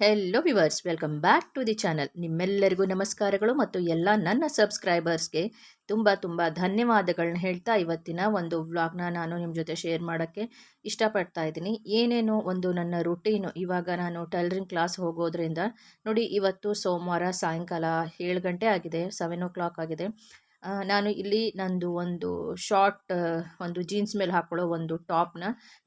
Hello viewers welcome back to the channel ನಿಮ್ಮೆಲ್ಲರಿಗೂ ನಮಸ್ಕಾರಗಳು ಮತ್ತು ಎಲ್ಲ ನನ್ನ ಸಬ್ಸ್ಕ್ರೈಬರ್ಸ್ಗೆ ತುಂಬ ತುಂಬ ಧನ್ಯವಾದಗಳನ್ನ ಹೇಳ್ತಾ ಇವತ್ತಿನ ಒಂದು ವ್ಲಾಗ್ನ ನಾನು ನಿಮ್ಮ ಜೊತೆ ಶೇರ್ ಮಾಡೋಕ್ಕೆ ಇಷ್ಟಪಡ್ತಾ ಇದ್ದೀನಿ. ಏನೇನು ಒಂದು ನನ್ನ ರುಟೀನು ಇವಾಗ ನಾನು ಟೈಲರಿಂಗ್ ಕ್ಲಾಸ್ ಹೋಗೋದ್ರಿಂದ ನೋಡಿ, ಇವತ್ತು ಸೋಮವಾರ ಸಾಯಂಕಾಲ ಏಳು ಗಂಟೆ ಆಗಿದೆ ಸೆವೆನ್ ಓ ಕ್ಲಾಕ್ ಆಗಿದೆ. ನಾನು ಇಲ್ಲಿ ನಂದು ಒಂದು ಶಾರ್ಟ್ ಒಂದು ಜೀನ್ಸ್ ಮೇಲೆ ಹಾಕೊಳ್ಳೋ ಒಂದು ಟಾಪ್ನ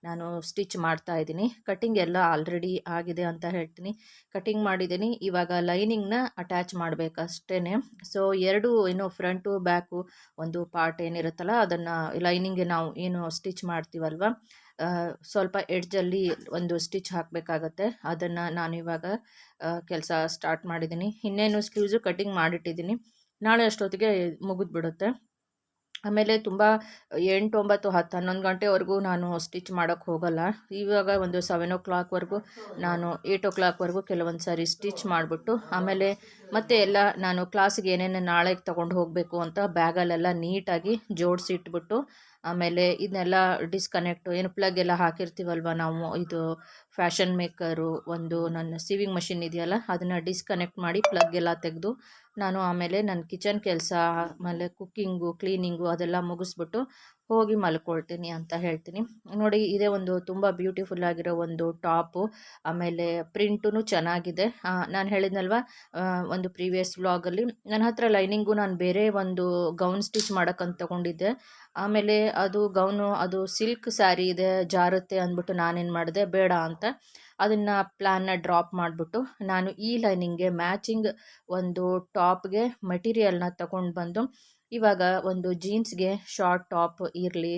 ನಾನು ಸ್ಟಿಚ್ ಮಾಡ್ತಾ ಇದ್ದೀನಿ. ಕಟ್ಟಿಂಗ್ ಎಲ್ಲ ಆಲ್ರೆಡಿ ಆಗಿದೆ ಅಂತ ಹೇಳ್ತೀನಿ. ಕಟ್ಟಿಂಗ್ ಮಾಡಿದ್ದೀನಿ. ಇವಾಗ ಲೈನಿಂಗ್ನ ಅಟ್ಯಾಚ್ ಮಾಡಬೇಕಷ್ಟೇ ಸೊ ಎರಡು, ಏನು ಫ್ರಂಟು ಬ್ಯಾಕು ಒಂದು ಪಾರ್ಟ್ ಏನಿರುತ್ತಲ್ಲ, ಅದನ್ನು ಲೈನಿಂಗ್ಗೆ ನಾವು ಏನು ಸ್ಟಿಚ್ ಮಾಡ್ತೀವಲ್ವ ಸ್ವಲ್ಪ ಎಡ್ಜಲ್ಲಿ ಒಂದು ಸ್ಟಿಚ್ ಹಾಕಬೇಕಾಗತ್ತೆ. ಅದನ್ನು ನಾನು ಇವಾಗ ಕೆಲಸ ಸ್ಟಾರ್ಟ್ ಮಾಡಿದ್ದೀನಿ. ಇನ್ನೇನು ಸ್ಲೀವ್ಸು ಕಟ್ಟಿಂಗ್ ಮಾಡಿಟ್ಟಿದ್ದೀನಿ. ನಾಳೆ ಅಷ್ಟೊತ್ತಿಗೆ ಮುಗಿದ್ಬಿಡುತ್ತೆ. ಆಮೇಲೆ ತುಂಬ ಎಂಟು ಒಂಬತ್ತು, ಹತ್ತು, ಹನ್ನೊಂದು ಗಂಟೆವರೆಗೂ ನಾನು ಸ್ಟಿಚ್ ಮಾಡೋಕ್ಕೆ ಹೋಗಲ್ಲ. ಇವಾಗ ಒಂದು ಸೆವೆನ್ ಓ ಕ್ಲಾಕ್ವರೆಗೂ ನಾನು ಏಯ್ಟ್ ಓ ಕ್ಲಾಕ್ವರೆಗೂ ಕೆಲವೊಂದು ಸಾರಿ ಸ್ಟಿಚ್ ಮಾಡಿಬಿಟ್ಟು, ಆಮೇಲೆ ಮತ್ತೆ ಎಲ್ಲ ನಾನು ಕ್ಲಾಸಿಗೆ ಏನೇನು ನಾಳೆಗೆ ತೊಗೊಂಡು ಹೋಗಬೇಕು ಅಂತ ಬ್ಯಾಗಲ್ಲೆಲ್ಲ ನೀಟಾಗಿ ಜೋಡಿಸಿ ಇಟ್ಬಿಟ್ಟು, ಆಮೇಲೆ ಇದನ್ನೆಲ್ಲ ಡಿಸ್ಕನೆಕ್ಟು ಏನು ಪ್ಲಗ್ ಎಲ್ಲ ಹಾಕಿರ್ತೀವಲ್ವ ನಾವು, ಇದು ಫ್ಯಾಷನ್ ಮೇಕರು ಒಂದು ನನ್ನ ಸೀವಿಂಗ್ ಮಷಿನ್ ಇದೆಯಲ್ಲ, ಅದನ್ನು ಡಿಸ್ಕನೆಕ್ಟ್ ಮಾಡಿ ಪ್ಲಗ್ ಎಲ್ಲ ತೆಗೆದು ನಾನು ಆಮೇಲೆ ನನ್ನ ಕಿಚನ್ ಕೆಲಸ, ಆಮೇಲೆ ಕುಕ್ಕಿಂಗು, ಕ್ಲೀನಿಂಗು ಅದೆಲ್ಲ ಮುಗಿಸ್ಬಿಟ್ಟು ಹೋಗಿ ಮಲ್ಕೊಳ್ತೀನಿ ಅಂತ ಹೇಳ್ತೀನಿ. ನೋಡಿ, ಇದೇ ಒಂದು ತುಂಬ ಬ್ಯೂಟಿಫುಲ್ ಆಗಿರೋ ಒಂದು ಟಾಪು, ಆಮೇಲೆ ಪ್ರಿಂಟೂ ಚೆನ್ನಾಗಿದೆ. ನಾನು ಹೇಳಿದ್ನಲ್ವ ಒಂದು ಪ್ರೀವಿಯಸ್ ವ್ಲಾಗಲ್ಲಿ ನನ್ನ ಹತ್ರ ಲೈನಿಂಗು ನಾನು ಬೇರೆ ಒಂದು ಗೌನ್ ಸ್ಟಿಚ್ ಮಾಡೋಕ್ಕಂತ ತಗೊಂಡಿದ್ದೆ. ಆಮೇಲೆ ಅದು ಗೌನು, ಅದು ಸಿಲ್ಕ್ ಸ್ಯಾರಿ ಇದೆ, ಜಾರುತ್ತೆ ಅಂದ್ಬಿಟ್ಟು ನಾನೇನು ಮಾಡಿದೆ, ಬೇಡ ಅಂತ ಅದನ್ನು ಪ್ಲ್ಯಾನ್ನ ಡ್ರಾಪ್ ಮಾಡಿಬಿಟ್ಟು ನಾನು ಈ ಲೈನಿಂಗ್ಗೆ ಮ್ಯಾಚಿಂಗ್ ಒಂದು ಟಾಪ್ಗೆ ಮಟೀರಿಯಲ್ನ ತಗೊಂಡು ಬಂದು ಇವಾಗ ಒಂದು ಜೀನ್ಸ್ಗೆ ಶಾರ್ಟ್ ಟಾಪ್ ಇರಲಿ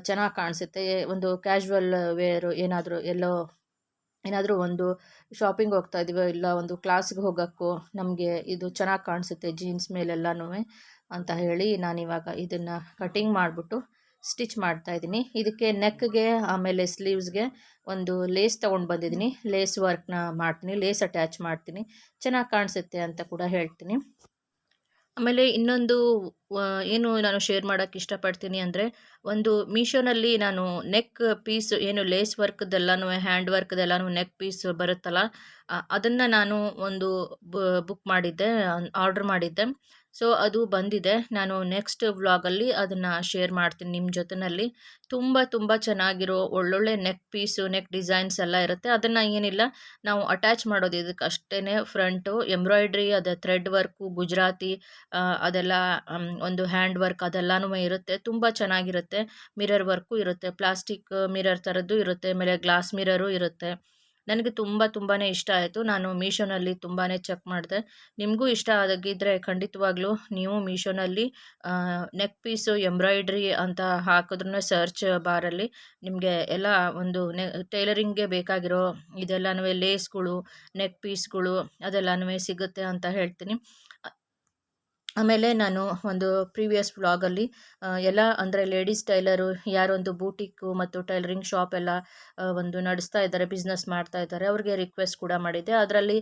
ಚೆನ್ನಾಗಿ ಕಾಣಿಸುತ್ತೆ. ಒಂದು ಕ್ಯಾಶುವಲ್ ವೇರು ಏನಾದರೂ ಎಲ್ಲೋ, ಏನಾದರೂ ಒಂದು ಶಾಪಿಂಗ್ ಹೋಗ್ತಾ ಇದೀವೋ ಇಲ್ಲ, ಒಂದು ಕ್ಲಾಸ್ಗೆ ಹೋಗೋಕ್ಕೂ ನಮಗೆ ಇದು ಚೆನ್ನಾಗಿ ಕಾಣಿಸುತ್ತೆ ಜೀನ್ಸ್ ಮೇಲೆಲ್ಲನೂ ಅಂತ ಹೇಳಿ ನಾನಿವಾಗ ಇದನ್ನು ಕಟಿಂಗ್ ಮಾಡಿಬಿಟ್ಟು ಸ್ಟಿಚ್ ಮಾಡ್ತಾ ಇದ್ದೀನಿ. ಇದಕ್ಕೆ ನೆಕ್ಗೆ ಆಮೇಲೆ ಸ್ಲೀವ್ಸ್ಗೆ ಒಂದು ಲೇಸ್ ತೊಗೊಂಡು ಬಂದಿದ್ದೀನಿ. ಲೇಸ್ ವರ್ಕ್ನ ಮಾಡ್ತೀನಿ. ಲೇಸ್ ಅಟ್ಯಾಚ್ ಮಾಡ್ತೀನಿ. ಚೆನ್ನಾಗಿ ಕಾಣಿಸುತ್ತೆ ಅಂತ ಕೂಡ ಹೇಳ್ತೀನಿ. ಆಮೇಲೆ ಇನ್ನೊಂದು ಏನು ನಾನು ಶೇರ್ ಮಾಡೋಕ್ಕೆ ಇಷ್ಟಪಡ್ತೀನಿ ಅಂದರೆ ಒಂದು ಮೀಶೋನಲ್ಲಿ ನಾನು ನೆಕ್ ಪೀಸ್ ಏನು ಲೇಸ್ ವರ್ಕ್ದೆಲ್ಲನೂ ಹ್ಯಾಂಡ್ ವರ್ಕ್ದೆಲ್ಲನೂ ನೆಕ್ ಪೀಸ್ ಬರುತ್ತಲ್ಲ ಅದನ್ನು ನಾನು ಒಂದು ಬುಕ್ ಮಾಡಿದ್ದೆ ಆರ್ಡ್ರ್ ಮಾಡಿದ್ದೆ. ಸೊ ಅದು ಬಂದಿದೆ. ನಾನು ನೆಕ್ಸ್ಟ್ ವ್ಲಾಗಲ್ಲಿ ಅದನ್ನು ಶೇರ್ ಮಾಡ್ತೀನಿ ನಿಮ್ಮ ಜೊತೆನಲ್ಲಿ. ತುಂಬ ತುಂಬ ಚೆನ್ನಾಗಿರೋ ಒಳ್ಳೊಳ್ಳೆ ನೆಕ್ ಪೀಸು ನೆಕ್ ಡಿಸೈನ್ಸ್ ಎಲ್ಲ ಇರುತ್ತೆ. ಅದನ್ನು ಏನಿಲ್ಲ, ನಾವು ಅಟ್ಯಾಚ್ ಮಾಡೋದು ಇದಕ್ಕೆ ಅಷ್ಟೇ ಫ್ರಂಟು ಎಂಬ್ರಾಯ್ಡ್ರಿ ಅದು ಥ್ರೆಡ್ ವರ್ಕು ಗುಜರಾತಿ ಅದೆಲ್ಲ ಒಂದು ಹ್ಯಾಂಡ್ ವರ್ಕ್ ಅದೆಲ್ಲನೂ ಇರುತ್ತೆ. ತುಂಬ ಚೆನ್ನಾಗಿರುತ್ತೆ. ಮಿರರ್ ವರ್ಕು ಇರುತ್ತೆ. ಪ್ಲಾಸ್ಟಿಕ್ ಮಿರರ್ ಥರದ್ದು ಇರುತ್ತೆ. ಆಮೇಲೆ ಗ್ಲಾಸ್ ಮಿರರು ಇರುತ್ತೆ. ನನಗೆ ತುಂಬ ತುಂಬಾ ಇಷ್ಟ ಆಯಿತು. ನಾನು ಮೀಶೋನಲ್ಲಿ ತುಂಬಾ ಚೆಕ್ ಮಾಡಿದೆ. ನಿಮಗೂ ಇಷ್ಟ ಆಗಿದ್ದರೆ ಖಂಡಿತವಾಗ್ಲೂ ನೀವು ಮೀಶೋನಲ್ಲಿ ನೆಕ್ ಪೀಸು ಎಂಬ್ರಾಯ್ಡ್ರಿ ಅಂತ ಹಾಕಿದ್ರೂ ಸರ್ಚ್ ಬಾರಲ್ಲಿ ನಿಮಗೆ ಎಲ್ಲ ಒಂದು ನೆ ಟೈಲರಿಂಗ್ಗೆ ಬೇಕಾಗಿರೋ ಇದೆಲ್ಲನೂ ಲೇಸ್ಗಳು ನೆಕ್ ಪೀಸ್ಗಳು ಅದೆಲ್ಲನೂ ಸಿಗುತ್ತೆ ಅಂತ ಹೇಳ್ತೀನಿ. ಆಮೇಲೆ ನಾನು ಒಂದು ಪ್ರೀವಿಯಸ್ ವ್ಲಾಗಲ್ಲಿ ಎಲ್ಲ ಅಂದರೆ ಲೇಡೀಸ್ ಟೈಲರು, ಯಾರೊಂದು ಬೂಟಿಕ್ಕು ಮತ್ತು ಟೈಲರಿಂಗ್ ಶಾಪ್ ಎಲ್ಲ ಒಂದು ನಡೆಸ್ತಾ ಇದ್ದಾರೆ, ಬಿಸ್ನೆಸ್ ಮಾಡ್ತಾ ಇದ್ದಾರೆ, ಅವ್ರಿಗೆ ರಿಕ್ವೆಸ್ಟ್ ಕೂಡ ಮಾಡಿದ್ದೆ. ಅದರಲ್ಲಿ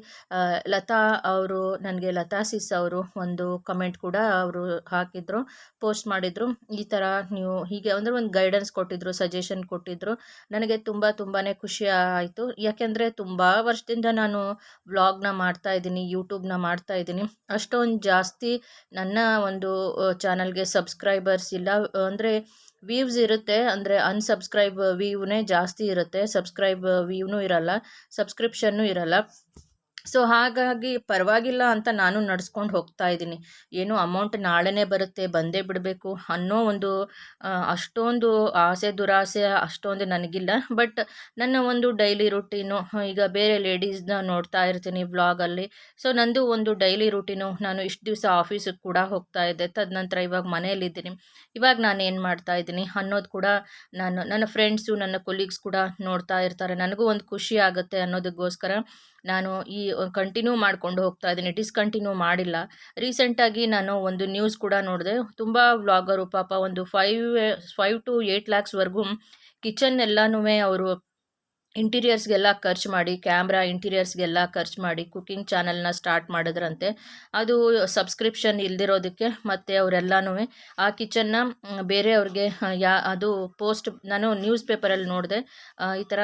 ಲತಾ ಅವರು, ನನಗೆ ಲತಾ ಸಿಸ್ ಅವರು ಒಂದು ಕಮೆಂಟ್ ಕೂಡ ಅವರು ಹಾಕಿದ್ರು, ಪೋಸ್ಟ್ ಮಾಡಿದರು. ಈ ಥರ ನೀವು ಹೀಗೆ ಅಂದರೆ ಒಂದು ಗೈಡೆನ್ಸ್ ಕೊಟ್ಟಿದ್ರು, ಸಜೆಷನ್ ಕೊಟ್ಟಿದ್ದರು ನನಗೆ ತುಂಬ ತುಂಬಾ ಖುಷಿ ಆಯಿತು. ಯಾಕೆಂದರೆ ತುಂಬ ವರ್ಷದಿಂದ ನಾನು ವ್ಲಾಗ್ನ ಮಾಡ್ತಾ ಇದ್ದೀನಿ, ಯೂಟ್ಯೂಬ್ನ ಮಾಡ್ತಾ ಇದ್ದೀನಿ. ಅಷ್ಟೊಂದು ಜಾಸ್ತಿ ನನ್ನ ಒಂದು ಚಾನಲ್ಗೆ ಸಬ್ಸ್ಕ್ರೈಬರ್ಸ್ ಇಲ್ಲ. ಅಂದರೆ ವ್ಯೂವ್ಸ್ ಇರುತ್ತೆ. ಅಂದರೆ ಅನ್ಸಬ್ಸ್ಕ್ರೈಬ್ ವ್ಯೂವ್ನೇ ಜಾಸ್ತಿ ಇರುತ್ತೆ. ಸಬ್ಸ್ಕ್ರೈಬ್ ವ್ಯೂನೂ ಇರಲ್ಲ. ಸಬ್ಸ್ಕ್ರಿಪ್ಷನ್ನೂ ಇರಲ್ಲ. ಸೊ ಹಾಗಾಗಿ ಪರವಾಗಿಲ್ಲ ಅಂತ ನಾನು ನಡೆಸ್ಕೊಂಡು ಹೋಗ್ತಾ ಇದ್ದೀನಿ. ಏನು ಅಮೌಂಟ್ ನಾಳೆನೇ ಬರುತ್ತೆ, ಬಂದೇ ಬಿಡಬೇಕು ಅನ್ನೋ ಒಂದು ಅಷ್ಟೊಂದು ಆಸೆ, ದುರಾಸೆ ಅಷ್ಟೊಂದು ನನಗಿಲ್ಲ. ಬಟ್ ನನ್ನ ಒಂದು ಡೈಲಿ ರುಟೀನು ಈಗ ಬೇರೆ ಲೇಡೀಸ್ನ ನೋಡ್ತಾ ಇರ್ತೀನಿ ವ್ಲಾಗಲ್ಲಿ ಸೊ ನಂದು ಒಂದು ಡೈಲಿ ರುಟೀನು ನಾನು ಇಷ್ಟು ದಿವಸ ಆಫೀಸಿಗೆ ಕೂಡ ಹೋಗ್ತಾ ಇದ್ದೆ. ತದನಂತರ ಇವಾಗ ಮನೆಯಲ್ಲಿದ್ದೀನಿ ಇವಾಗ ನಾನು ಏನು ಮಾಡ್ತಾ ಇದ್ದೀನಿ ಅನ್ನೋದು ಕೂಡ ನಾನು, ನನ್ನ ಫ್ರೆಂಡ್ಸು ನನ್ನ ಕೊಲೀಗ್ಸ್ ಕೂಡ ನೋಡ್ತಾ ಇರ್ತಾರೆ. ನನಗೂ ಒಂದು ಖುಷಿ ಆಗುತ್ತೆ ಅನ್ನೋದಕ್ಕೋಸ್ಕರ ನಾನು ಈ ಕಂಟಿನ್ಯೂ ಮಾಡ್ಕೊಂಡು ಹೋಗ್ತಾ ಇದ್ದೀನಿ. ಡಿಸ್ಕಂಟಿನ್ಯೂ ಮಾಡಿಲ್ಲ. ರೀಸೆಂಟಾಗಿ ನಾನು ಒಂದು ನ್ಯೂಸ್ ಕೂಡ ನೋಡಿದೆ. ತುಂಬ ವ್ಲಾಗರು ಪಾಪ ಒಂದು ಫೈವ್ ಫೈವ್ ಟು ಏಯ್ಟ್ ಲ್ಯಾಕ್ಸ್ವರೆಗೂ ಕಿಚನ್ ಎಲ್ಲನೂ ಅವರು ಇಂಟೀರಿಯರ್ಸ್ಗೆಲ್ಲ ಖರ್ಚು ಮಾಡಿ ಕ್ಯಾಮ್ರಾ ಇಂಟೀರಿಯರ್ಸ್ಗೆಲ್ಲ ಖರ್ಚು ಮಾಡಿ ಕುಕ್ಕಿಂಗ್ ಚಾನಲ್ನ ಸ್ಟಾರ್ಟ್ ಮಾಡಿದ್ರಂತೆ. ಅದು ಸಬ್ಸ್ಕ್ರಿಪ್ಷನ್ ಇಲ್ದಿರೋದಕ್ಕೆ ಮತ್ತು ಅವರೆಲ್ಲನೂ ಆ ಕಿಚನ್ನ ಬೇರೆಯವ್ರಿಗೆ ಯಾ, ಅದು ಪೋಸ್ಟ್ ನಾನು ನ್ಯೂಸ್ ಪೇಪರಲ್ಲಿ ನೋಡಿದೆ ಈ ಥರ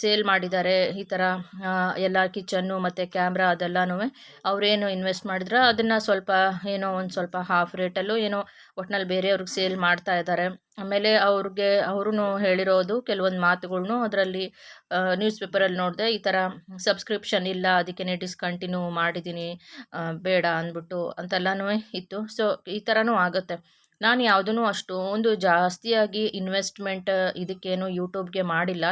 ಸೇಲ್ ಮಾಡಿದ್ದಾರೆ, ಈ ಥರ ಎಲ್ಲ ಕಿಚನ್ನು ಮತ್ತು ಕ್ಯಾಮ್ರಾ ಅದೆಲ್ಲನೂ ಅವರೇನು ಇನ್ವೆಸ್ಟ್ ಮಾಡಿದ್ರೆ ಅದನ್ನು ಸ್ವಲ್ಪ, ಏನೋ ಒಂದು ಸ್ವಲ್ಪ ಹಾಫ್ ರೇಟಲ್ಲೂ ಏನೋ ಒಟ್ನಲ್ಲಿ ಬೇರೆಯವ್ರಿಗೆ ಸೇಲ್ ಮಾಡ್ತಾ ಇದ್ದಾರೆ. ಆಮೇಲೆ ಅವ್ರಿಗೆ ಅವರು ಹೇಳಿರೋದು ಕೆಲವೊಂದು ಮಾತುಗಳ್ನು ಅದರಲ್ಲಿ ನ್ಯೂಸ್ ಪೇಪರಲ್ಲಿ ನೋಡಿದೆ ಈ ಥರ ಸಬ್ಸ್ಕ್ರಿಪ್ಷನ್ ಇಲ್ಲ ಅದಕ್ಕೆ ಡಿಸ್ಕಂಟಿನ್ಯೂ ಮಾಡಿದ್ದೀನಿ ಬೇಡ ಅಂದ್ಬಿಟ್ಟು ಅಂತೆಲ್ಲನೂ ಇತ್ತು. ಸೊ ಈ ಥರನೂ ಆಗುತ್ತೆ. ನಾನು ಯಾವುದೂ ಅಷ್ಟೊಂದು ಜಾಸ್ತಿಯಾಗಿ ಇನ್ವೆಸ್ಟ್ಮೆಂಟ್ ಇದಕ್ಕೇನು ಯೂಟ್ಯೂಬ್ಗೆ ಮಾಡಿಲ್ಲ.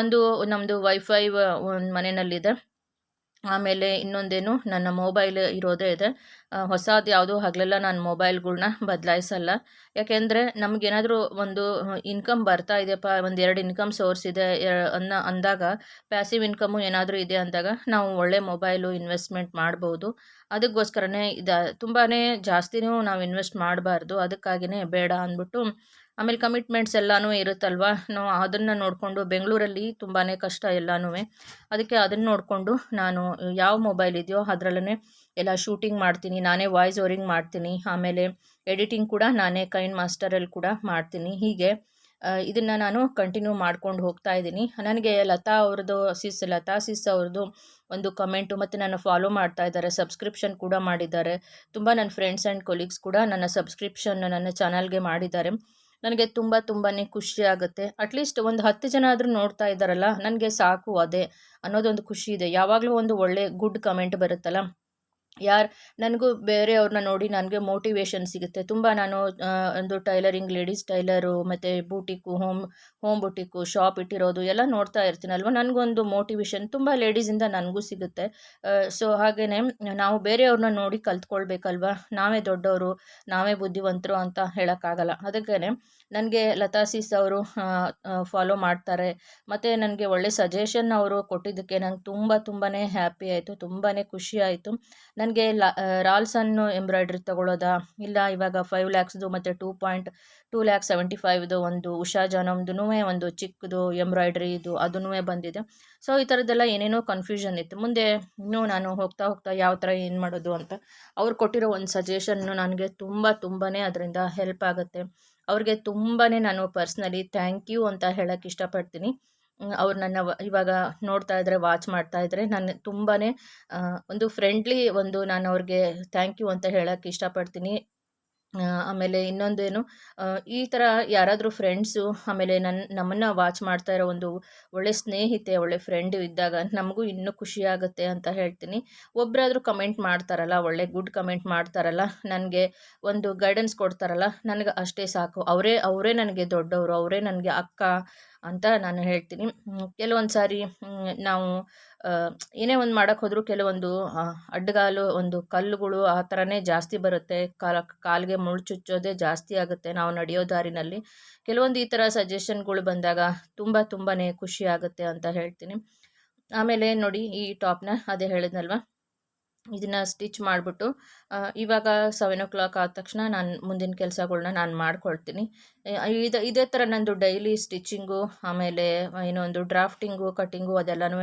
ಒಂದು ನಮ್ಮದು ವೈಫೈ ಒಂದು ಮನೆಯಲ್ಲಿದೆ. ಆಮೇಲೆ ಇನ್ನೊಂದೇನು, ನನ್ನ ಮೊಬೈಲ್ ಇರೋದೇ ಇದೆ. ಹೊಸದು ಯಾವುದೂ ಹಗಲೆಲ್ಲ ನಾನು ಮೊಬೈಲ್ಗಳ್ನ ಬದಲಾಯಿಸಲ್ಲ. ಯಾಕೆಂದರೆ ನಮಗೇನಾದರೂ ಒಂದು ಇನ್ಕಮ್ ಬರ್ತಾ ಇದೆಯಪ್ಪ ಒಂದು ಎರಡು ಇನ್ಕಮ್ ಸೋರ್ಸ್ ಇದೆ ಅನ್ನ, ಅಂದಾಗ ಪ್ಯಾಸಿವ್ ಇನ್ಕಮು ಏನಾದರೂ ಇದೆ ಅಂದಾಗ ನಾವು ಒಳ್ಳೆ ಮೊಬೈಲು ಇನ್ವೆಸ್ಟ್ಮೆಂಟ್ ಮಾಡ್ಬೋದು. ಅದಕ್ಕೋಸ್ಕರನೇ ಇದು ತುಂಬಾ ಜಾಸ್ತಿನೂ ನಾವು ಇನ್ವೆಸ್ಟ್ ಮಾಡಬಾರ್ದು. ಅದಕ್ಕಾಗಿಯೇ ಬೇಡ ಅಂದ್ಬಿಟ್ಟು ಆಮೇಲೆ ಕಮಿಟ್ಮೆಂಟ್ಸ್ ಎಲ್ಲನೂ ಇರುತ್ತಲ್ವ? ನಾವು ಅದನ್ನು ನೋಡಿಕೊಂಡು ಬೆಂಗಳೂರಲ್ಲಿ ತುಂಬಾ ಕಷ್ಟ ಎಲ್ಲನೂ ಅದಕ್ಕೆ ಅದನ್ನು ನೋಡಿಕೊಂಡು ನಾನು ಯಾವ ಮೊಬೈಲ್ ಇದೆಯೋ ಅದರಲ್ಲೇ ಎಲ್ಲ ಶೂಟಿಂಗ್ ಮಾಡ್ತೀನಿ, ನಾನೇ ವಾಯ್ಸ್ ಓರಿಂಗ್ ಮಾಡ್ತೀನಿ, ಆಮೇಲೆ ಎಡಿಟಿಂಗ್ ಕೂಡ ನಾನೇ ಕೈಂಡ್ ಮಾಸ್ಟರಲ್ಲಿ ಕೂಡ ಮಾಡ್ತೀನಿ. ಹೀಗೆ ಇದನ್ನು ನಾನು ಕಂಟಿನ್ಯೂ ಮಾಡ್ಕೊಂಡು ಹೋಗ್ತಾ ಇದ್ದೀನಿ. ನನಗೆ ಲತಾ ಅವ್ರದ್ದು ಸಿಸ್ ಲತಾ ಸಿಸ್ ಅವ್ರದ್ದು ಒಂದು ಕಮೆಂಟು ಮತ್ತು ನನ್ನ ಫಾಲೋ ಮಾಡ್ತಾ ಇದ್ದಾರೆ ಸಬ್ಸ್ಕ್ರಿಪ್ಷನ್ ಕೂಡ ಮಾಡಿದ್ದಾರೆ. ತುಂಬ ನನ್ನ ಫ್ರೆಂಡ್ಸ್ ಆ್ಯಂಡ್ ಕೊಲೀಗ್ಸ್ ಕೂಡ ನನ್ನ ಸಬ್ಸ್ಕ್ರಿಪ್ಷನ್ ನನ್ನ ಚಾನಲ್ಗೆ ಮಾಡಿದ್ದಾರೆ. ನನಗೆ ತುಂಬ ತುಂಬಾ ಖುಷಿ ಆಗುತ್ತೆ. ಅಟ್ಲೀಸ್ಟ್ ಒಂದು ಹತ್ತು ಜನ ಆದರೂ ನೋಡ್ತಾ ಇದ್ದಾರಲ್ಲ, ನನಗೆ ಸಾಕು ಅದೇ ಅನ್ನೋದೊಂದು ಖುಷಿ ಇದೆ. ಯಾವಾಗಲೂ ಒಂದು ಒಳ್ಳೆ ಗುಡ್ ಕಮೆಂಟ್ ಬರುತ್ತಲ್ಲ. ಯಾರು, ನನಗೂ ಬೇರೆಯವ್ರನ್ನ ನೋಡಿ ನನಗೆ ಮೋಟಿವೇಶನ್ ಸಿಗುತ್ತೆ. ತುಂಬ ನಾನು ಒಂದು ಟೈಲರಿಂಗ್ ಲೇಡೀಸ್ ಟೈಲರು ಮತ್ತು boutique home home boutique shop ಇಟ್ಟಿರೋದು ಎಲ್ಲ ನೋಡ್ತಾ ಇರ್ತೀನಲ್ವ? ನನಗೊಂದು ಮೋಟಿವೇಶನ್ ತುಂಬ ಲೇಡೀಸಿಂದ ನನಗೂ ಸಿಗುತ್ತೆ. ಸೊ ಹಾಗೇ ನಾವು ಬೇರೆಯವ್ರನ್ನ ನೋಡಿ ಕಲ್ತ್ಕೊಳ್ಬೇಕಲ್ವ? ನಾವೇ ದೊಡ್ಡವರು ನಾವೇ ಬುದ್ಧಿವಂತರು ಅಂತ ಹೇಳೋಕ್ಕಾಗಲ್ಲ. ಅದಕ್ಕೇ ನನಗೆ ಲತಾಸೀಸ್ ಅವರು ಫಾಲೋ ಮಾಡ್ತಾರೆ. ಮತ್ತು ನನಗೆ ಒಳ್ಳೆ ಸಜೆಷನ್ ಅವರು ಕೊಟ್ಟಿದ್ದಕ್ಕೆ ನಂಗೆ ತುಂಬ ತುಂಬಾ ಹ್ಯಾಪಿ ಆಯಿತು ತುಂಬಾ ಖುಷಿ ಆಯಿತು. ನನಗೆ ಲಾ ರಾಲ್ಸನ್ನು ಎಂಬ್ರಾಯ್ಡ್ರಿ ತೊಗೊಳ್ಳೋದಾ ಇಲ್ಲ, ಇವಾಗ ಫೈವ್ ಲ್ಯಾಕ್ಸ್ದು ಮತ್ತು two point two lakh seventy ಫೈವ್ದು ಒಂದು ಉಷಾ ಜಾನಮ್ದು ಒಂದು ಚಿಕ್ಕದು ಎಂಬ್ರಾಯ್ಡ್ರಿದು ಅದೂ ಬಂದಿದೆ. ಸೊ ಈ ಥರದ್ದೆಲ್ಲ ಏನೇನೋ ಕನ್ಫ್ಯೂಷನ್ ಇತ್ತು. ಮುಂದೆ ಇನ್ನೂ ನಾನು ಹೋಗ್ತಾ ಹೋಗ್ತಾ ಯಾವ ಥರ ಏನು ಮಾಡೋದು ಅಂತ ಅವ್ರು ಕೊಟ್ಟಿರೋ ಒಂದು ಸಜೆಷನ್ನು ನನಗೆ ತುಂಬ ತುಂಬಾ ಅದರಿಂದ ಹೆಲ್ಪ್ ಆಗುತ್ತೆ. ಅವ್ರಿಗೆ ತುಂಬಾ ನಾನು ಪರ್ಸ್ನಲಿ ಥ್ಯಾಂಕ್ ಯು ಅಂತ ಹೇಳೋಕ್ಕೆ ಇಷ್ಟಪಡ್ತೀನಿ. ಅವ್ರು ನನ್ನ ಇವಾಗ ನೋಡ್ತಾ ಇದ್ದರೆ ವಾಚ್ ಮಾಡ್ತಾ ಇದ್ದರೆ ನಾನು ತುಂಬಾ ಒಂದು ಫ್ರೆಂಡ್ಲಿ ಒಂದು ನಾನು ಅವ್ರಿಗೆ ಥ್ಯಾಂಕ್ ಯು ಅಂತ ಹೇಳೋಕ್ಕೆ ಇಷ್ಟಪಡ್ತೀನಿ. ಆಮೇಲೆ ಇನ್ನೊಂದೇನು ಈ ಥರ ಯಾರಾದರೂ ಫ್ರೆಂಡ್ಸು ಆಮೇಲೆ ನನ್ನ ನಮ್ಮನ್ನು ವಾಚ್ ಮಾಡ್ತಾ ಇರೋ ಒಂದು ಒಳ್ಳೆ ಸ್ನೇಹಿತೆ, ಒಳ್ಳೆ ಫ್ರೆಂಡು ಇದ್ದಾಗ ನಮಗೂ ಇನ್ನೂ ಖುಷಿಯಾಗುತ್ತೆ ಅಂತ ಹೇಳ್ತೀನಿ. ಒಬ್ಬರಾದರೂ ಕಮೆಂಟ್ ಮಾಡ್ತಾರಲ್ಲ, ಒಳ್ಳೆ ಗುಡ್ ಕಮೆಂಟ್ ಮಾಡ್ತಾರಲ್ಲ, ನನಗೆ ಒಂದು ಗೈಡೆನ್ಸ್ ಕೊಡ್ತಾರಲ್ಲ, ನನಗೆ ಅಷ್ಟೇ ಸಾಕು. ಅವರೇ ಅವರೇ ನನಗೆ ದೊಡ್ಡವರು, ಅವರೇ ನನಗೆ ಅಕ್ಕ ಅಂತ ನಾನು ಹೇಳ್ತೀನಿ. ಕೆಲವೊಂದು ಸಾರಿ ನಾವು ಏನೇ ಒಂದು ಮಾಡೋಕ್ಕೆ ಹೋದರೂ ಕೆಲವೊಂದು ಅಡ್ಡಗಾಲು, ಒಂದು ಕಲ್ಲುಗಳು ಆ ಥರನೇ ಜಾಸ್ತಿ ಬರುತ್ತೆ. ಕಾಲ, ಕಾಲಿಗೆ ಮುಳ್ಳು ಚುಚ್ಚೋದೇ ಜಾಸ್ತಿ ಆಗುತ್ತೆ ನಾವು ನಡೆಯೋ ದಾರಿನಲ್ಲಿ. ಕೆಲವೊಂದು ಈ ಥರ ಸಜೆಷನ್ಗಳು ಬಂದಾಗ ತುಂಬ ತುಂಬಾ ಖುಷಿ ಆಗುತ್ತೆ ಅಂತ ಹೇಳ್ತೀನಿ. ಆಮೇಲೆ ನೋಡಿ ಈ ಟಾಪ್ನ ಅದೇ ಹೇಳಿದ್ನಲ್ವ? ಇದನ್ನು ಸ್ಟಿಚ್ ಮಾಡಿಬಿಟ್ಟು ಇವಾಗ ಸೆವೆನ್ ಓ ಕ್ಲಾಕ್ ಆದ ತಕ್ಷಣ ನಾನು ಮುಂದಿನ ಕೆಲಸಗಳ್ನ ನಾನು ಮಾಡ್ಕೊಳ್ತೀನಿ. ಇದು, ಇದೇ ಥರ ನಂದು ಡೈಲಿ ಸ್ಟಿಚ್ಚಿಂಗು ಆಮೇಲೆ ಇನ್ನೊಂದು ಡ್ರಾಫ್ಟಿಂಗು ಕಟ್ಟಿಂಗು ಅದೆಲ್ಲನೂ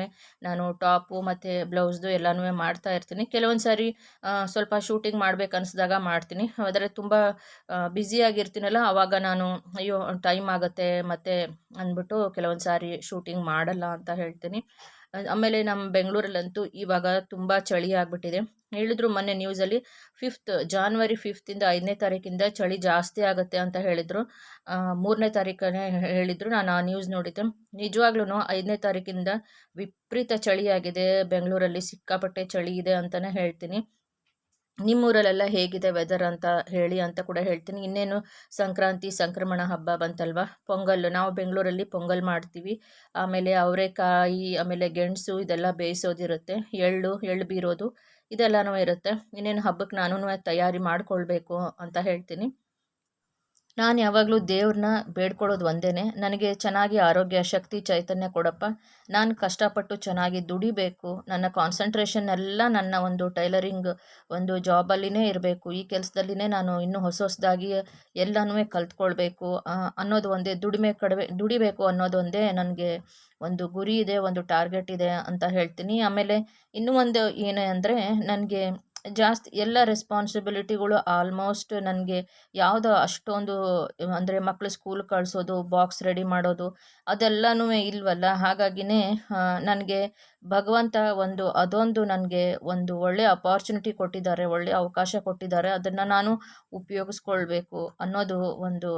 ನಾನು ಟಾಪು ಮತ್ತು ಬ್ಲೌಸ್ದು ಎಲ್ಲನೂ ಮಾಡ್ತಾ ಇರ್ತೀನಿ. ಕೆಲವೊಂದು ಸಾರಿ ಸ್ವಲ್ಪ ಶೂಟಿಂಗ್ ಮಾಡ್ಬೇಕು ಅನಿಸ್ದಾಗ ಮಾಡ್ತೀನಿ. ಆದರೆ ತುಂಬ ಬ್ಯುಸಿಯಾಗಿರ್ತೀನಲ್ಲ ಆವಾಗ ನಾನು, ಅಯ್ಯೋ ಟೈಮ್ ಆಗುತ್ತೆ, ಮತ್ತು ಅಂದ್ಬಿಟ್ಟು ಕೆಲವೊಂದು ಸಾರಿ ಶೂಟಿಂಗ್ ಮಾಡಲ್ಲ ಅಂತ ಹೇಳ್ತೀನಿ. ಆಮೇಲೆ ನಮ್ಮ ಬೆಂಗಳೂರಲ್ಲಂತೂ ಇವಾಗ ತುಂಬ ಚಳಿ ಆಗಿಬಿಟ್ಟಿದೆ. ಹೇಳಿದ್ರು ಮೊನ್ನೆ ನ್ಯೂಸಲ್ಲಿ ಫಿಫ್ತ್ ಜಾನ್ವರಿ ಫಿಫ್ತಿಂದ ಐದನೇ ತಾರೀಕಿಂದ ಚಳಿ ಜಾಸ್ತಿ ಆಗುತ್ತೆ ಅಂತ ಹೇಳಿದರು. ಮೂರನೇ ತಾರೀಕನೇ ಹೇಳಿದರು. ನಾನು ಆ ನ್ಯೂಸ್ ನೋಡಿದ್ದೆ. ನಿಜವಾಗ್ಲೂ ಐದನೇ ತಾರೀಕಿಂದ ವಿಪರೀತ ಚಳಿಯಾಗಿದೆ. ಬೆಂಗಳೂರಲ್ಲಿ ಸಿಕ್ಕಾಪಟ್ಟೆ ಚಳಿ ಇದೆ ಅಂತಲೇ ಹೇಳ್ತೀನಿ. ನಿಮ್ಮೂರಲ್ಲೆಲ್ಲ ಹೇಗಿದೆ ವೆದರ್ ಅಂತ ಹೇಳಿ ಅಂತ ಕೂಡ ಹೇಳ್ತೀನಿ. ಇನ್ನೇನು ಸಂಕ್ರಾಂತಿ, ಸಂಕ್ರಮಣ ಹಬ್ಬ ಬಂತಲ್ವ? ಪೊಂಗಲ್, ನಾವು ಬೆಂಗಳೂರಲ್ಲಿ ಪೊಂಗಲ್ ಮಾಡ್ತೀವಿ. ಆಮೇಲೆ ಅವರೆಕಾಯಿ, ಆಮೇಲೆ ಗೆಣಸು ಇದೆಲ್ಲ ಬೇಯಿಸೋದಿರುತ್ತೆ. ಎಳ್ಳು ಎಳ್ಳು ಬೀರೋದು ಇದೆಲ್ಲನೂ ಇರುತ್ತೆ. ಇನ್ನೇನು ಹಬ್ಬಕ್ಕೆ ನಾನು ತಯಾರಿ ಮಾಡಿಕೊಳ್ಬೇಕು ಅಂತ ಹೇಳ್ತೀನಿ. ನಾನು ಯಾವಾಗಲೂ ದೇವ್ರನ್ನ ಬೇಡ್ಕೊಳ್ಳೋದು ಒಂದೇ ನನಗೆ ಚೆನ್ನಾಗಿ ಆರೋಗ್ಯ, ಶಕ್ತಿ, ಚೈತನ್ಯ ಕೊಡಪ್ಪ. ನಾನು ಕಷ್ಟಪಟ್ಟು ಚೆನ್ನಾಗಿ ದುಡಿಬೇಕು. ನನ್ನ ಕಾನ್ಸಂಟ್ರೇಷನ್ ಎಲ್ಲ ನನ್ನ ಒಂದು ಟೈಲರಿಂಗ್ ಒಂದು ಜಾಬಲ್ಲಿನೇ ಇರಬೇಕು. ಈ ಕೆಲಸದಲ್ಲಿನೇ ನಾನು ಇನ್ನೂ ಹೊಸ ಹೊಸದಾಗಿ ಎಲ್ಲನೂ ಕಲ್ತ್ಕೊಳ್ಬೇಕು. ಅನ್ನೋದು ಒಂದೇ ದುಡಿಮೆ ಕಡಿಮೆ, ದುಡಿಬೇಕು ಅನ್ನೋದು ಒಂದೇ ನನಗೆ ಒಂದು ಗುರಿ ಇದೆ, ಒಂದು ಟಾರ್ಗೆಟ್ ಇದೆ ಅಂತ ಹೇಳ್ತೀನಿ. ಆಮೇಲೆ ಇನ್ನೂ ಒಂದು ಏನೇ ಅಂದರೆ, ನನಗೆ ಜಾಸ್ತಿ ಎಲ್ಲ ರೆಸ್ಪಾನ್ಸಿಬಿಲಿಟಿಗಳು ಆಲ್ಮೋಸ್ಟ್ ನನಗೆ ಯಾವುದು ಅಷ್ಟೊಂದು, ಅಂದರೆ ಮಕ್ಕಳು ಸ್ಕೂಲ್ ಕಳಿಸೋದು ಬಾಕ್ಸ್ ರೆಡಿ ಮಾಡೋದು, ಅದೆಲ್ಲನೂ ಇಲ್ವಲ್ಲ? ಹಾಗಾಗಿನೇ ನನಗೆ ಭಗವಂತ ಒಂದು, ಅದೊಂದು ನನಗೆ ಒಂದು ಒಳ್ಳೆಯ ಅಪಾರ್ಚುನಿಟಿ ಕೊಟ್ಟಿದ್ದಾರೆ ಒಳ್ಳೆಯ ಅವಕಾಶ ಕೊಟ್ಟಿದ್ದಾರೆ, ಅದನ್ನು ನಾನು ಉಪಯೋಗಿಸ್ಕೊಳ್ಬೇಕು ಅನ್ನೋದು ಒಂದು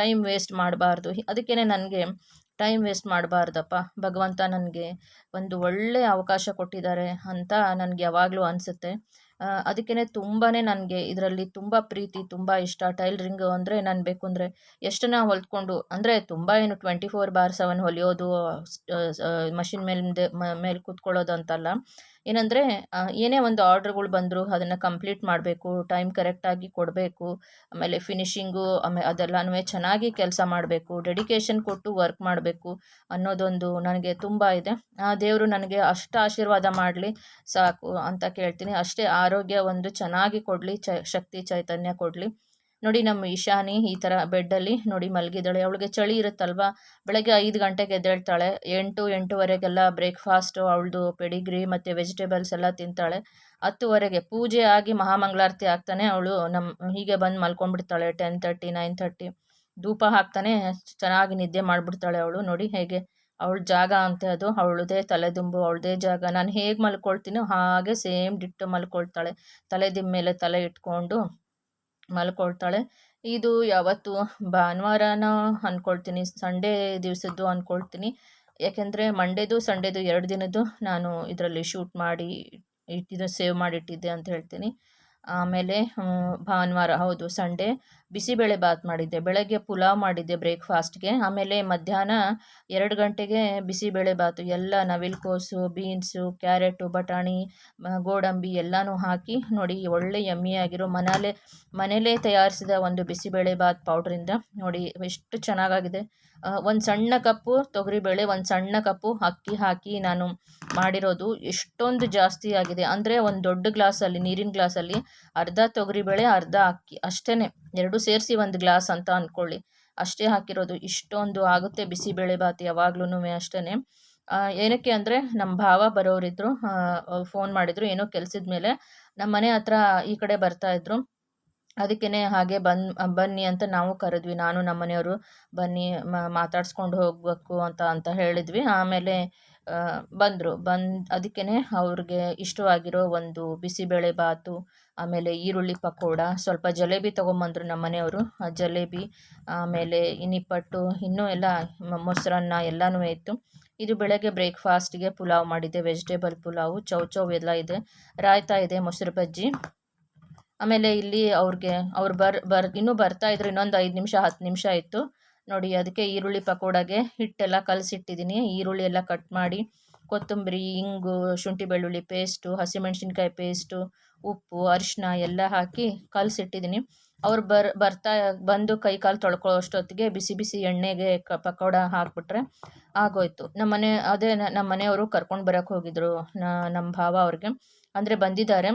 ಟೈಮ್ ವೇಸ್ಟ್ ಮಾಡಬಾರ್ದು. ಅದಕ್ಕೇ ನನಗೆ ಟೈಮ್ ವೇಸ್ಟ್ ಮಾಡಬಾರ್ದಪ್ಪ. ಭಗವಂತ ನನಗೆ ಒಂದು ಒಳ್ಳೆಯ ಅವಕಾಶ ಕೊಟ್ಟಿದ್ದಾರೆ ಅಂತ ನನಗೆ ಯಾವಾಗಲೂ ಅನಿಸುತ್ತೆ. ಅದಕ್ಕೇ ತುಂಬಾ ನನಗೆ ಇದರಲ್ಲಿ ತುಂಬ ಪ್ರೀತಿ, ತುಂಬ ಇಷ್ಟ. ಟೈಲ್ರಿಂಗು ಅಂದರೆ ನಾನು ಬೇಕು ಅಂದರೆ ಎಷ್ಟನ್ನ ಹೊಲ್ದ್ಕೊಂಡು ಅಂದರೆ ತುಂಬ ಏನು ಟ್ವೆಂಟಿ ಫೋರ್ ಬಾರ್ ಸೆವೆನ್ ಹೊಲಿಯೋದು ಮಷಿನ್ ಮೇಲೆ ಮೇಲೆ ಕೂತ್ಕೊಳ್ಳೋದು ಅಂತಲ್ಲ. ಏನಂದರೆ ಏನೇ ಒಂದು ಆರ್ಡ್ರ್ಗಳು ಬಂದರೂ ಅದನ್ನು ಕಂಪ್ಲೀಟ್ ಮಾಡಬೇಕು, ಟೈಮ್ ಕರೆಕ್ಟಾಗಿ ಕೊಡಬೇಕು, ಆಮೇಲೆ ಫಿನಿಶಿಂಗು ಆಮೇಲೆ ಅದೆಲ್ಲನೂ ಚೆನ್ನಾಗಿ ಕೆಲಸ ಮಾಡಬೇಕು ಡೆಡಿಕೇಶನ್ ಕೊಟ್ಟು ವರ್ಕ್ ಮಾಡಬೇಕು ಅನ್ನೋದೊಂದು ನನಗೆ ತುಂಬ ಇದೆ. ಆ, ದೇವರು ನನಗೆ ಅಷ್ಟು ಆಶೀರ್ವಾದ ಮಾಡಲಿ, ಸಾಕು ಅಂತ ಕೇಳ್ತೀನಿ. ಅಷ್ಟೇ ಆರೋಗ್ಯ ಒಂದು ಚೆನ್ನಾಗಿ ಕೊಡಲಿ, ಚ, ಶಕ್ತಿ ಚೈತನ್ಯ ಕೊಡಲಿ. ನೋಡಿ ನಮ್ಮ ಈಶಾನಿ ಈ ಥರ ಬೆಡ್ಡಲ್ಲಿ ನೋಡಿ ಮಲಗಿದ್ದಾಳೆ. ಅವಳಿಗೆ ಚಳಿ ಇರುತ್ತಲ್ವ? ಬೆಳಗ್ಗೆ ಐದು ಗಂಟೆಗೆ ಎದ್ದೇಳ್ತಾಳೆ. ಎಂಟು, ಎಂಟುವರೆಗೆಲ್ಲ ಬ್ರೇಕ್ಫಾಸ್ಟು ಅವಳದು ಪೆಡಿಗ್ರಿ ಮತ್ತು ವೆಜಿಟೇಬಲ್ಸ್ ಎಲ್ಲ ತಿಂತಾಳೆ. ಹತ್ತುವರೆಗೆ ಪೂಜೆ ಆಗಿ ಮಹಾಮಂಗಳಾರತಿ ಆಗ್ತಾನೆ. ಅವಳು ನಮ್ಮ ಹೀಗೆ ಬಂದು ಮಲ್ಕೊಂಡ್ಬಿಡ್ತಾಳೆ. ಟೆನ್ ತರ್ಟಿ ನೈನ್ ತರ್ಟಿ ಧೂಪ ಹಾಕ್ತಾನೆ. ಚೆನ್ನಾಗಿ ನಿದ್ದೆ ಮಾಡಿಬಿಡ್ತಾಳೆ ಅವಳು. ನೋಡಿ ಹೇಗೆ ಅವಳ ಜಾಗ ಅಂತ ಅದು. ಅವಳದೇ ತಲೆದುಂಬು, ಅವಳದೇ ಜಾಗ. ನಾನು ಹೇಗೆ ಮಲ್ಕೊಳ್ತೀನೋ ಹಾಗೆ ಸೇಮ್ ಡಿಟ್ಟು ಮಲ್ಕೊಳ್ತಾಳೆ. ತಲೆ ಮೇಲೆ ತಲೆ ಇಟ್ಕೊಂಡು ಮಲ್ಕೊಳ್ತಾಳೆ. ಇದು ಯಾವತ್ತು ಭಾನುವಾರನ ಅಂದ್ಕೊಳ್ತೀನಿ ಸಂಡೇ ದಿವಸದ್ದು ಅಂದ್ಕೊಳ್ತೀನಿ ಯಾಕೆಂದರೆ ಮಂಡೇದು, ಸಂಡೇದು ಎರಡು ದಿನದ್ದು ನಾನು ಇದರಲ್ಲಿ ಶೂಟ್ ಮಾಡಿ ಇಟ್ಟಿದ್ದು, ಸೇವ್ ಮಾಡಿಟ್ಟಿದ್ದೆ ಅಂತ ಹೇಳ್ತೀನಿ. ಆಮೇಲೆ ಭಾನುವಾರ, ಹೌದು, ಸಂಡೇ ಬಿಸಿಬೇಳೆ ಬಾತ್ ಮಾಡಿದ್ದೆ. ಬೆಳಗ್ಗೆ ಪುಲಾವ್ ಮಾಡಿದ್ದೆ ಬ್ರೇಕ್ಫಾಸ್ಟ್ಗೆ. ಆಮೇಲೆ ಮಧ್ಯಾಹ್ನ ಎರಡು ಗಂಟೆಗೆ ಬಿಸಿಬೇಳೆ ಬಾತು. ಎಲ್ಲ ನವಿಲುಕೋಸು ಬೀನ್ಸು, ಕ್ಯಾರೆಟು, ಬಟಾಣಿ ಗೋಡಂಬಿ ಎಲ್ಲನೂ ಹಾಕಿ ನೋಡಿ ಒಳ್ಳೆ ಯಮ್ಮಿಯಾಗಿರೋ ಮನೇಲೆ, ಮನೇಲೇ ತಯಾರಿಸಿದ ಒಂದು ಬಿಸಿಬೇಳೆ ಬಾತ್ ಪೌಡ್ರಿಂದ ನೋಡಿ ಎಷ್ಟು ಚೆನ್ನಾಗಾಗಿದೆ. ಒಂದು ಸಣ್ಣ ಕಪ್ಪು ತೊಗರಿಬೇಳೆ ಒಂದು ಸಣ್ಣ ಕಪ್ಪು ಅಕ್ಕಿ ಹಾಕಿ ನಾನು ಮಾಡಿರೋದು ಎಷ್ಟೊಂದು ಜಾಸ್ತಿ ಆಗಿದೆ. ಅಂದರೆ ಒಂದು ದೊಡ್ಡ ಗ್ಲಾಸಲ್ಲಿ, ನೀರಿನ ಗ್ಲಾಸಲ್ಲಿ ಅರ್ಧ ತೊಗರಿಬೇಳೆ ಅರ್ಧ ಅಕ್ಕಿ ಅಷ್ಟೇ ಎರಡು ಸೇರಿಸಿ ಒಂದು ಗ್ಲಾಸ್ ಅಂತ ಅಂದ್ಕೊಳ್ಳಿ ಅಷ್ಟೇ ಹಾಕಿರೋದು. ಇಷ್ಟೊಂದು ಆಗುತ್ತೆ ಬಿಸಿಬೇಳೆ ಬಾತ್ ಯಾವಾಗ್ಲೂ ಅಷ್ಟೇ ಏನಕ್ಕೆ ಅಂದರೆ ನಮ್ಮ ಭಾವ ಬರೋರಿದ್ರು ಫೋನ್ ಮಾಡಿದರು, ಏನೋ ಕೆಲಸದ ಮೇಲೆ. ನಮ್ಮ ಮನೆ ಹತ್ರ ಈ ಕಡೆ ಬರ್ತಾಯಿದ್ರು ಅದಕ್ಕೇ ಹಾಗೆ ಬನ್ ಬನ್ನಿ ಅಂತ ನಾವು ಕರೆದ್ವಿ. ನಾನು ನಮ್ಮ ಮನೆಯವರು ಬನ್ನಿ ಮಾತಾಡ್ಸ್ಕೊಂಡು ಹೋಗಬೇಕು ಅಂತ ಅಂತ ಹೇಳಿದ್ವಿ. ಆಮೇಲೆ ಬಂದರು. ಬಂದು ಅದಕ್ಕೇ ಅವ್ರಿಗೆ ಇಷ್ಟವಾಗಿರೋ ಒಂದು ಬಿಸಿಬೇಳೆ ಬಾತು ಆಮೇಲೆ ಈರುಳ್ಳಿ ಪಕೋಡ, ಸ್ವಲ್ಪ ಜಲೇಬಿ ತೊಗೊಂಬಂದರು ನಮ್ಮ ಮನೆಯವರು ಆ ಜಲೇಬಿ, ಆಮೇಲೆ ಇನ್ನಿಪ್ಪಟ್ಟು ಇನ್ನೂ ಎಲ್ಲ ಮೊಸರನ್ನ ಎಲ್ಲನೂ ಇತ್ತು. ಇದು ಬೆಳಗ್ಗೆ ಬ್ರೇಕ್ಫಾಸ್ಟ್ಗೆ ಪುಲಾವ್ ಮಾಡಿದ್ದೆ. ವೆಜಿಟೇಬಲ್ ಪುಲಾವು, ಚೌ ಚೌ ಎಲ್ಲ ಇದೆ. ರಾಯ್ತಾ ಇದೆ ಮೊಸರು ಬಜ್ಜಿ. ಆಮೇಲೆ ಇಲ್ಲಿ ಅವ್ರಿಗೆ, ಅವ್ರು ಬರ್ ಬರ್, ಇನ್ನೂ ಬರ್ತಾ ಇದ್ರು. ಇನ್ನೊಂದು ಐದು ನಿಮಿಷ, ಹತ್ತು ನಿಮಿಷ ಇತ್ತು ನೋಡಿ, ಅದಕ್ಕೆ ಈರುಳ್ಳಿ ಪಕೋಡಾಗೆ ಹಿಟ್ಟೆಲ್ಲ ಕಲಸಿಟ್ಟಿದ್ದೀನಿ. ಈರುಳ್ಳಿ ಎಲ್ಲ ಕಟ್ ಮಾಡಿ, ಕೊತ್ತಂಬರಿ, ಇಂಗು, ಶುಂಠಿ ಬೆಳ್ಳುಳ್ಳಿ ಪೇಸ್ಟು, ಹಸಿಮೆಣಸಿನ್ಕಾಯಿ ಪೇಸ್ಟು ಉಪ್ಪು ಅರಿಶಿನ ಎಲ್ಲ ಹಾಕಿ ಕಲಸಿಟ್ಟಿದ್ದೀನಿ ಅವ್ರು ಬರ್, ಬರ್ತಾ ಬಂದು ಕೈ ಕಾಲು ತೊಳ್ಕೊಳ್ಳೋ ಅಷ್ಟೊತ್ತಿಗೆ ಬಿಸಿ ಬಿಸಿ ಎಣ್ಣೆಗೆ ಕ, ಪಕೋಡ ಹಾಕ್ಬಿಟ್ರೆ ಆಗೋಯ್ತು. ನಮ್ಮ ಮನೆ, ಅದೇ ನಮ್ಮ ಮನೆಯವರು ಕರ್ಕೊಂಡು ಬರೋಕ್ಕೆ ಹೋಗಿದ್ರು ನಮ್ಮ ಭಾವ ಅವ್ರಿಗೆ. ಅಂದರೆ ಬಂದಿದ್ದಾರೆ.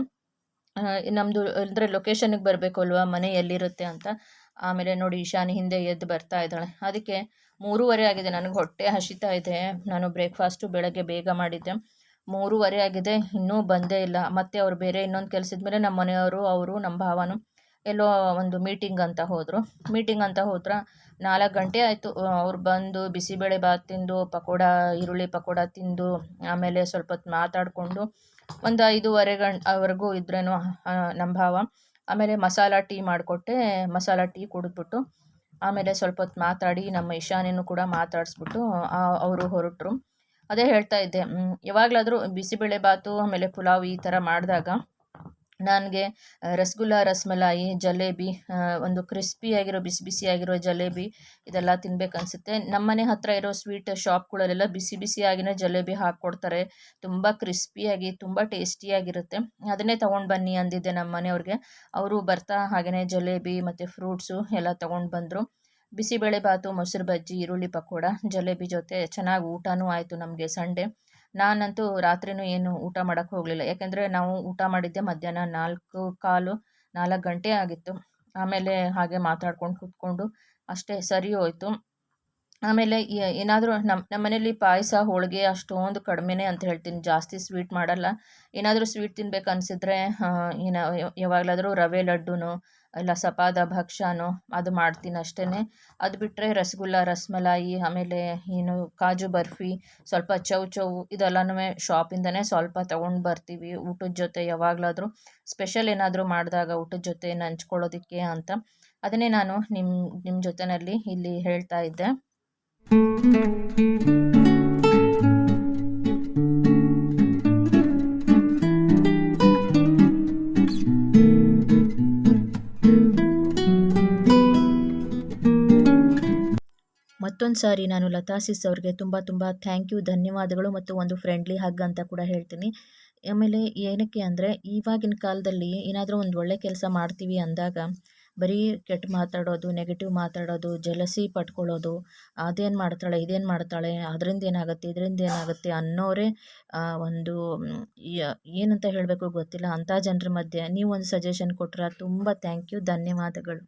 ನಮ್ಮದು ಅಂದರೆ ಲೊಕೇಶನ್ಗೆ ಬರಬೇಕು ಅಲ್ವಾ, ಮನೆ ಎಲ್ಲಿರುತ್ತೆ ಅಂತ. ಆಮೇಲೆ ನೋಡಿ ಈಶಾನಿ ಹಿಂದೆ ಎದ್ದು ಬರ್ತಾ ಇದ್ದಾಳೆ. ಅದಕ್ಕೆ ಮೂರುವರೆ ಆಗಿದೆ, ನನಗೆ ಹೊಟ್ಟೆ ಹಸಿತಾ ಇದೆ. ನಾನು ಬ್ರೇಕ್ಫಾಸ್ಟು ಬೆಳಗ್ಗೆ ಬೇಗ ಮಾಡಿದ್ದೆ. ಮೂರುವರೆ ಆಗಿದೆ, ಇನ್ನೂ ಬಂದೇ ಇಲ್ಲ. ಮತ್ತೆ ಅವ್ರು ಬೇರೆ ಇನ್ನೊಂದು ಕೆಲಸದ ಮೇಲೆ ನಮ್ಮ ಮನೆಯವರು, ಅವರು, ನಮ್ಮ ಭಾವನು ಎಲ್ಲೋ ಒಂದು ಮೀಟಿಂಗ್ ಅಂತ ಹೋದರು. ಮೀಟಿಂಗ್ ಅಂತ ಹೋದ್ರೆ ನಾಲ್ಕು ಗಂಟೆ ಆಯಿತು. ಅವ್ರು ಬಂದು ಬಿಸಿಬೇಳೆ ಬಾತ್ ತಿಂದು, ಪಕೋಡ, ಈರುಳ್ಳಿ ಪಕೋಡ ತಿಂದು, ಆಮೇಲೆ ಸ್ವಲ್ಪ ಹೊತ್ತು ಮಾತಾಡಿಕೊಂಡು ಒಂದು ಐದೂವರೆ ಗಂಟೆವರೆಗೂ ಇದ್ರೇನು ನಮ್ಮ ಭಾವ. ಆಮೇಲೆ ಮಸಾಲ ಟೀ ಮಾಡಿಕೊಟ್ಟೆ, ಮಸಾಲ ಟೀ ಕುಡಿದ್ಬಿಟ್ಟು ಆಮೇಲೆ ಸ್ವಲ್ಪ ಹೊತ್ತು ಮಾತಾಡಿ, ನಮ್ಮ ಇಶಾನೇನು ಕೂಡ ಮಾತಾಡಿಸ್ಬಿಟ್ಟು ಅವರು ಹೊರಟರು. ಅದೇ ಹೇಳ್ತಾ ಇದ್ದೆ. ಯಾವಾಗಲಾದರೂ ಬಿಸಿಬೇಳೆಬಾತು ಆಮೇಲೆ ಪುಲಾವ್ ಈ ಥರ ಮಾಡಿದಾಗ ನನಗೆ ರಸಗುಲ್ಲ, ರಸಮಲಾಯಿ, ಜಲೇಬಿ ಒಂದು ಕ್ರಿಸ್ಪಿಯಾಗಿರೋ ಬಿಸಿ ಬಿಸಿ ಆಗಿರೋ ಜಲೇಬಿ ಇದೆಲ್ಲ ತಿನ್ಬೇಕು ನಮ್ಮ ನಮ್ಮನೆ ಹತ್ರ ಇರೋ ಸ್ವೀಟ್ ಶಾಪ್ಗಳಲ್ಲೆಲ್ಲ ಬಿಸಿ ಬಿಸಿಯಾಗಿನೇ ಜಲೇಬಿ ಹಾಕ್ಕೊಡ್ತಾರೆ. ತುಂಬ ಕ್ರಿಸ್ಪಿಯಾಗಿ ತುಂಬ ಟೇಸ್ಟಿಯಾಗಿರುತ್ತೆ ಅದನ್ನೇ ತೊಗೊಂಡು ಬನ್ನಿ ಅಂದಿದ್ದೆ ನಮ್ಮ ಮನೆಯವ್ರಿಗೆ. ಅವರು ಬರ್ತಾ ಹಾಗೆಯೇ ಜಲೇಬಿ ಮತ್ತು ಫ್ರೂಟ್ಸು ಎಲ್ಲ ತೊಗೊಂಡು ಬಂದರು. ಬಿಸಿಬೇಳೆ ಬಾತು, ಮೊಸರು ಬಜ್ಜಿ, ಈರುಳ್ಳಿ ಪಕೋಡ, ಜಲೇಬಿ ಜೊತೆ ಚೆನ್ನಾಗಿ ಊಟನೂ ಆಯಿತು ನಮಗೆ ಸಂಡೇ. ನಾನಂತೂ ರಾತ್ರಿನೂ ಏನು ಊಟ ಮಾಡೋಕ್ಕೆ ಹೋಗಲಿಲ್ಲ. ಯಾಕೆಂದರೆ ನಾವು ಊಟ ಮಾಡಿದ್ದೆ ಮಧ್ಯಾಹ್ನ ನಾಲ್ಕು ಕಾಲು ನಾಲ್ಕು ಗಂಟೆ ಆಗಿತ್ತು. ಆಮೇಲೆ ಹಾಗೆ ಮಾತಾಡ್ಕೊಂಡು ಕೂತ್ಕೊಂಡು ಅಷ್ಟೇ ಸರಿ ಹೋಯಿತು. ಆಮೇಲೆ ಏನಾದರೂ ನಮ್ಮ ನಮ್ಮ ಮನೇಲಿ ಪಾಯಸ, ಹೋಳಿಗೆ ಅಷ್ಟೊಂದು ಕಡಿಮೆನೇ ಅಂತ ಹೇಳ್ತೀನಿ. ಜಾಸ್ತಿ ಸ್ವೀಟ್ ಮಾಡಲ್ಲ. ಏನಾದರೂ ಸ್ವೀಟ್ ತಿನ್ಬೇಕು ಅನಿಸಿದ್ರೆ ಏನ, ಯಾವಾಗಲಾದರೂ ರವೆ ಲಡ್ಡುನೋ ಇಲ್ಲ ಸಪಾದ ಭಕ್ಷಾನೋ ಅದು ಮಾಡ್ತೀನಿ ಅಷ್ಟೇ ಅದು ಬಿಟ್ಟರೆ ರಸಗುಲ್ಲ, ರಸಮಲಾಯಿ, ಆಮೇಲೆ ಏನು ಕಾಜು ಬರ್ಫಿ, ಸ್ವಲ್ಪ ಚೌ ಚೌ ಇದೆಲ್ಲನೂ ಶಾಪಿಂದನೇ ಸ್ವಲ್ಪ ತೊಗೊಂಡು ಬರ್ತೀವಿ ಊಟದ ಜೊತೆ ಯಾವಾಗಲಾದರೂ. ಸ್ಪೆಷಲ್ ಏನಾದರೂ ಮಾಡಿದಾಗ ಊಟದ ಜೊತೆ ನಂಚ್ಕೊಳ್ಳೋದಕ್ಕೆ ಅಂತ. ಅದನ್ನೇ ನಾನು ನಿಮ್ಮ ನಿಮ್ಮ ಜೊತೆಯಲ್ಲಿ ಇಲ್ಲಿ ಹೇಳ್ತಾ ಇದ್ದೆ. ಮತ್ತೊಂದು ಸಾರಿ ನಾನು ಲತಾ ಸಿಸ್ ಅವ್ರಿಗೆ ತುಂಬ ತುಂಬ ಥ್ಯಾಂಕ್ ಯು ಧನ್ಯವಾದಗಳು ಮತ್ತು ಒಂದು ಫ್ರೆಂಡ್ಲಿ ಹಗ್ ಅಂತ ಕೂಡ ಹೇಳ್ತೀನಿ. ಆಮೇಲೆ ಏನಕ್ಕೆ ಅಂದರೆ, ಇವಾಗಿನ ಕಾಲದಲ್ಲಿ ಏನಾದರೂ ಒಂದು ಒಳ್ಳೆ ಕೆಲಸ ಮಾಡ್ತೀವಿ ಅಂದಾಗ, ಬರೀ ಕೆಟ್ಟ ಮಾತಾಡೋದು ನೆಗೆಟಿವ್ ಮಾತಾಡೋದು ಜಲಸಿ ಪಟ್ಕೊಳ್ಳೋದು, ಅದೇನು ಮಾಡ್ತಾಳೆ, ಇದೇನು ಮಾಡ್ತಾಳೆ, ಅದರಿಂದ ಏನಾಗುತ್ತೆ, ಇದರಿಂದ ಏನಾಗುತ್ತೆ ಅನ್ನೋರೇ ಒಂದು ಏನಂತ ಹೇಳಬೇಕು ಗೊತ್ತಿಲ್ಲ. ಅಂಥ ಜನರ ಮಧ್ಯೆ ನೀವು ಒಂದು ಸಜೆಷನ್ ಕೊಟ್ಟರೆ ತುಂಬ ಥ್ಯಾಂಕ್ ಯು ಧನ್ಯವಾದಗಳು.